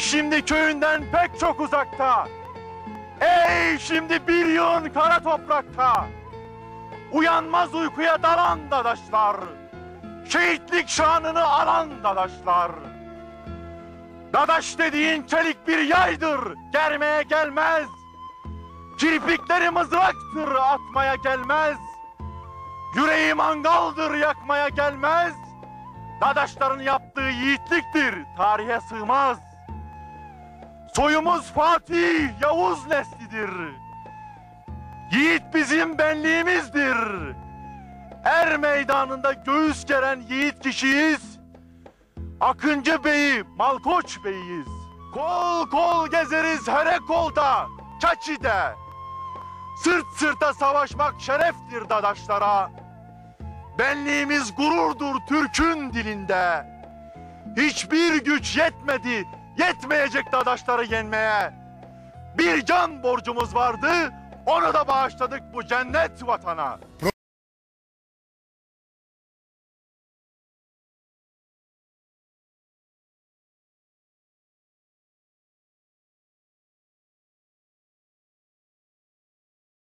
Şimdi köyünden pek çok uzakta. Ey şimdi bir yığın kara toprakta. Uyanmaz uykuya dalan dadaşlar. Şehitlik şanını alan dadaşlar. Dadaş dediğin çelik bir yaydır, germeye gelmez. Kirpikleri mızraktır, atmaya gelmez. Yüreği mangaldır, yakmaya gelmez. Dadaşların yaptığı yiğitliktir, tarihe sığmaz. Soyumuz Fatih, Yavuz neslidir. Yiğit bizim benliğimizdir. Er meydanında göğüs geren yiğit kişiyiz. Akıncı Bey'i, Malkoç Bey'iyiz. Kol kol gezeriz her kolda, Çaçi'de. Sırt sırta savaşmak şereftir dadaşlara. Benliğimiz gururdur Türk'ün dilinde. Hiçbir güç yetmedi, yetmeyecek dadaşları yenmeye. Bir can borcumuz vardı, onu da bağışladık bu cennet vatana.